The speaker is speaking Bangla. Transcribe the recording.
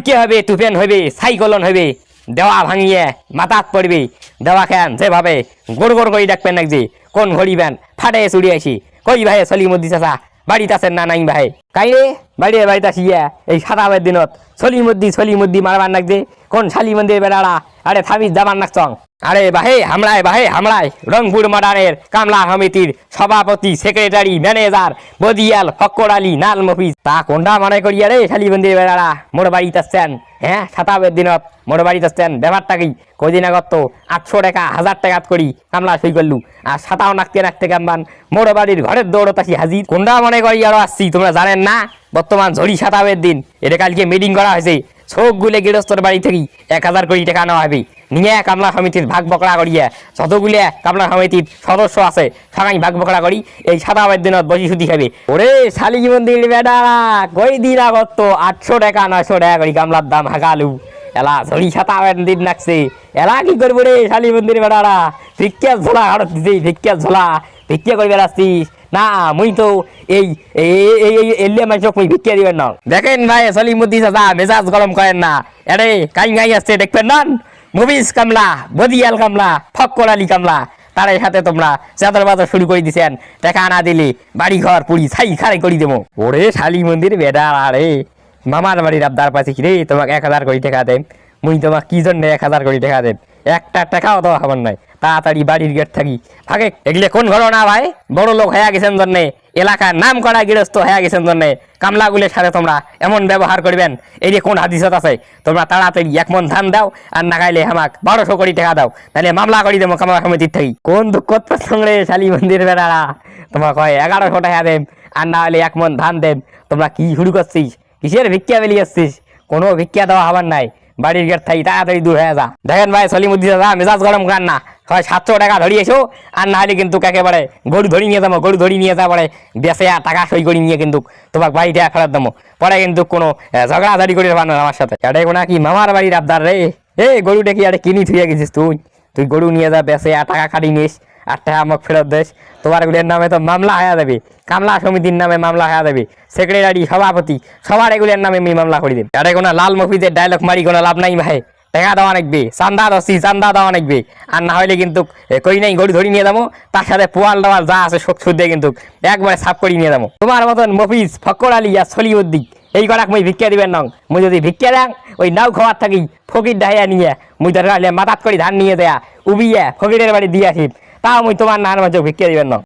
মুরকি হবে? তুফেন হবে সাইকলন হবে দেওয়া ভাঙিয়ে মাথাত পড়বে। দেওয়া খান যেভাবে গোড় গোড় করে ডাকবেন নাকি কোন ঘড়ি ব্যান ফাটে চুড়ি আসি কই ভাই, চলি মদি চাচা? বাড়িতে আছেন না নাই ভাই? কাইরে বাড়িতে বাড়িতে আসিয়া এই সাতাবের দিনত চলি মদ্দি চলি মদ্দি মারবার নাকি কোন শালি মন্দির বেড়াড়া? আরে থামিস নাক চং। আরে বাহে, হামলায় বাহে, হামলায়। রংপুর মডার্নের কামলা সমিতির সভাপতি, সেক্রেটারি, ম্যানেজার বদিয়াল ফক্কর আলী, নাল মফিজ। তা কোনটা মনে করিয়া রে, শালি মন্দির বেড়াড়া মোর বাড়িতে আসছেন। হ্যাঁ সাতাবের দিনত মোর বাড়িতে আসছেন। ব্যাপারটা কি? কদিন আগত তো আটশো টাকা, হাজার টাকা করি কামলা সই করলু। আর সাতাও নাকতে নাকতে কামবান মোর বাড়ির ঘরের দৌড়ত আসি হাজির। কোনটা মনে করি আরও আসছি, তোমরা জানেন না? বর্তমান ঝড়ি সাতাবের দিন। এটা কালকে মিটিং করা হয়েছে। চোখ গুলে গৃহস্থর বাড়ি থেকে, এক হাজার কোটি টাকা নেওয়া হবে। নিয়ে কামলা সমিতির ভাগ বকরা করিয়া, যতগুলো কামলা সমিতির সদস্য আছে, সবাই ভাগ বকরা করি, এই সাতাবের দিনত বসি সুদি খাবে। ওরে শালি মন্দির বেডা কই দিন আগত আটশো টাকা, নয়শো টাকা করি কামলার দাম হাগালু। এলা ঝড়ি সাতাবের দিন নাকছে। এলা কি করব রে শালি মন্দির বেড়ারা ভিক্ষা ঝোলা হাড়ত ভিক্ষা ঝোলা। ভিক্ষা করবে আসছিস না, মুই তো এই এলিয়া মানুষক মুই ভিক্ষা দিবেন না। দেখেন ভাই সলিমুদ্দি চাচা, মেজাজ গরম করেন না। আরে কাই গাই আসছে দেখবেন না? মুভিস কামলা, বদিয়াল কামলা ফক্কর আলী কামলা তার সাথে তোমরা চাদর বাজার শুরু করে দিছেন। টাকা না দিলে বাড়ি ঘর পুরি, ছাই, খাড়াই করে দেবো। ওরে, শালি মন্দির বেডা আরে মামার বাড়ির আবদার পাচ্ছি রে? তোমাকে এক হাজার কোটি টাকা দেন মুই তোমাক কি জন্য এক হাজার কোটি টাকা দেন একটা টাকাও তো খাবার নাই। তাড়াতাড়ি বাড়ির গেট থাকি। ভাগে, এগুলো কোন ঘটনা ভাই? বড় লোক হয়ে গেছেন জন্যে, এলাকার নাম করা গৃহস্থ হয়ে গেছেন জন্যে, কামলাগুলের সাথে তোমরা এমন ব্যবহার করবেন। এই যে কোন হাদিসত আছে, তোমরা তাড়াতাড়ি এক মন ধান দাও আর না খাইলে আমাক বারোশো কোটি টাকা দাও। তাহলে মামলা করি দেবো কামলা সমিতির থাকি। কোন দুঃখ সঙ্গে শালি মন্দির বেড়ারা, তোমার কয়, এগারোশো টাকা দেব আর না হলে এক মন ধান দেব তোমরা কি শুরু করছিস? কিসের ভিক্ষা বেরিয়ে আসছিস কোনো ভিক্ষা দেওয়া হবার নাই। বাড়ির গেট থাকি, তাড়াতাড়ি দূর হয়ে যা। দেখেন ভাই সলিমুদ্দি দাদা, মেজাজ গরম করেন না। হয় সাতশো টাকা ধরিয়েছো আর না হলে কিন্তু একেবারে গরু ধরি নিয়ে যাব, গরু ধরি নিয়ে যাব বেসে আর টাকা সই করে নিয়ে কিন্তু তোমাকে বাড়িতে ফেরত দেবো। পরে কিন্তু কোনো ঝগড়াঝাড়ি করে পারো আমার সাথে। এটা কোনো কি মামার বাড়ির আবদার রে? এ, গরুটা কি আরে কিনি থুয়ে গেছিস তুই? তুই গরু নিয়ে যা আর টাকা কাটি নিস। আর টাকা আমাকে ফেরত দেস। তোমার এগুলোর নামে তো মামলা হয়ে যাবে কামলা সমিতির নামে মামলা হয়ে যাবে সেক্রেটারি সভাপতি, সবার এগুলোর নামে আমি মামলা করে দিন আরে কোনো লাল মফিদের ডায়লগ মারি কোনো লাভ নাই ভাই। টাকা দেওয়া নাকবে চান্দা দশি চান্দা দেওয়া নাকবে আর না হলে কিন্তু কই নাই, গরু ধরি নিয়ে যাব। তার সাথে পোয়াল দেওয়াল যা আছে শোক সুদ কিন্তু একবারে সাফ করে নিয়ে যাব। তোমার মতন মফিজ, ফকর আলী আর সলিউদ্দিক এই কটাক মুই ভিক্ষা দিবেন নং। মুই যদি ভিক্ষা দেন ওই নাও খাওয়ার থাকি, ফকির ডাহিয়া নিয়ে, মুই ধরে মাথাত করে ধান নিয়ে দেয়া, উবিয়া ফকিরের বাড়ি দিয়ে আসি তাও মুই তোমার নান মাঝে ভিক্ষা দিবেন না।